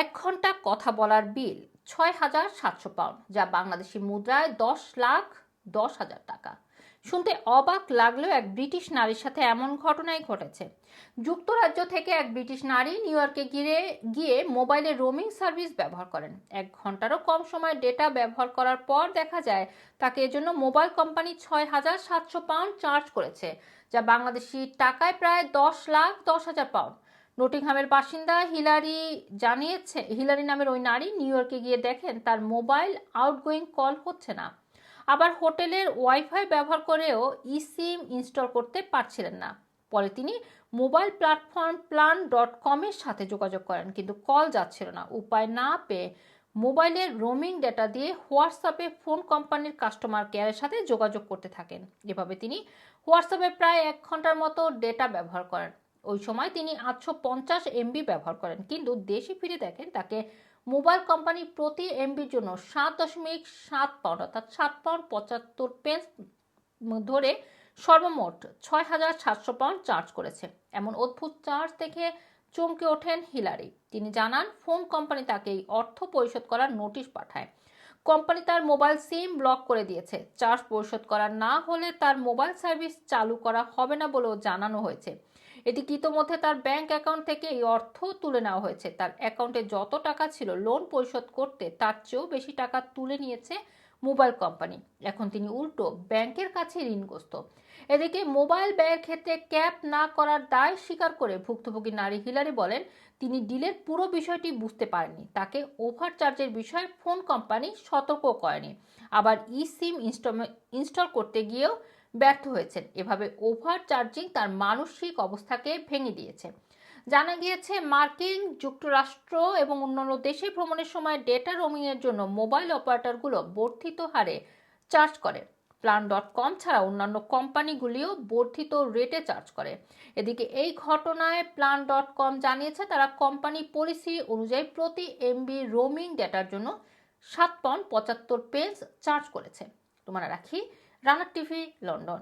এক ঘণ্টা কথা বলার বিল ছয় হাজার সাতশো পাউন্ড, যা বাংলাদেশি মুদ্রায় দশ লাখ দশ হাজার টাকা। শুনতে অবাক লাগলেও এক ব্রিটিশ নারীর সাথে এমন ঘটনাই ঘটেছে। যুক্তরাজ্য থেকে এক ব্রিটিশ নারী নিউ ইয়র্কে গিয়ে গিয়ে মোবাইলে রোমিং সার্ভিস ব্যবহার করেন। এক ঘন্টারও কম সময় ডেটা ব্যবহার করার পর দেখা যায় তাকে এজন্য মোবাইল কোম্পানি ছয় হাজার সাতশো পাউন্ড চার্জ করেছে, যা বাংলাদেশি টাকায় প্রায় দশ লাখ দশ হাজার পাউন্ড। নটিংহামের বাসিন্দা হিলারি জানিয়েছে, হিলারি নামের ওই নারী নিউ ইয়র্কে গিয়ে দেখেন তার মোবাইল আউটগোয়িং কল হচ্ছে না। আবার হোটেলের ওয়াইফাই ব্যবহার করেও ইসিম ইনস্টল করতে পারছিলেন না। পরে তিনি মোবাইল প্ল্যাটফর্ম প্ল্যান ডট কমের সাথে যোগাযোগ করেন, কিন্তু কল যাচ্ছিল না। উপায় না পেয়ে মোবাইলের রোমিং ডেটা দিয়ে হোয়াটসঅ্যাপে ফোন কোম্পানির কাস্টমার কেয়ারের সাথে যোগাযোগ করতে থাকেন। এভাবে তিনি হোয়াটসঅ্যাপে প্রায় এক ঘণ্টার মতো ডেটা ব্যবহার করেন। ওই সময় তিনি আটশো পঞ্চাশ এমবি ব্যবহার করেন। কিন্তু দেশে ফিরে দেখেন তাকে মোবাইল কোম্পানি প্রতি এমবির জন্য সাত দশমিক সাত পাউন্ড অর্থাৎ সাত পাউন্ড পঁচাত্তর পেন্স ধরে সর্বমোট ছয় হাজার সাতশো পাউন্ড চার্জ করেছে। এমন অদ্ভুত চার্জ দেখে চমকে ওঠেন হিলারি। তিনি জানান, ফোন কোম্পানি তাকে এই অর্থ পরিশোধ করার নোটিশ পাঠায়। কোম্পানি তার মোবাইল সিম ব্লক করে দিয়েছে। চার্জ পরিশোধ করা না হলে তার মোবাইল সার্ভিস চালু করা হবে না বলেও জানানো হয়েছে। এটি ইতোমধ্যে তার ব্যাংক অ্যাকাউন্ট থেকে এই অর্থ তুলে নেওয়া হয়েছে। তার অ্যাকাউন্টে যত টাকা ছিল লোন পরিশোধ করতে, তার চেয়েও বেশি টাকা তুলে নিয়েছে মোবাইল কোম্পানি। এখন তিনি উল্টো ব্যাংকের কাছে ঋণগ্রস্ত। এদিকে মোবাইল ব্যয়ের ক্ষেত্রে ক্যাপ না করার দায় স্বীকার করে ভুক্তভোগী নারী হিলারি বলেন, তিনি ডিলের পুরো বিষয়টি বুঝতে পারেননি। তাকে ওভারচার্জের বিষয়ে ফোন কোম্পানি সতর্ক করেনি। আবার ই সিম ইনস্টল করতে গিয়েও ব্যর্থ হয়েছেন। এভাবে ওভার চার্জিং তার মানসিক অবস্থাকে ভেঙে দিয়েছে। জানা গিয়েছে, মার্কিন যুক্তরাষ্ট্র এবং অন্যান্য দেশে ভ্রমণের সময় ডেটা রোমিংয়ের জন্য মোবাইল অপারেটরগুলো বর্ধিত হারে চার্জ করে। প্ল্যান ডট কম ছাড়া অন্যান্য কোম্পানিগুলিও বর্ধিত রেটে চার্জ করে। এদিকে এই ঘটনায় প্ল্যান ডট কম জানিয়েছে, তারা কোম্পানি পলিসি অনুযায়ী প্রতি এমবি রোমিং ডেটার জন্য সাত পয়েন্ট পঁচাত্তর পেন্স চার্জ করেছে। তোমরা রাখি। রানার টিভি লন্ডন।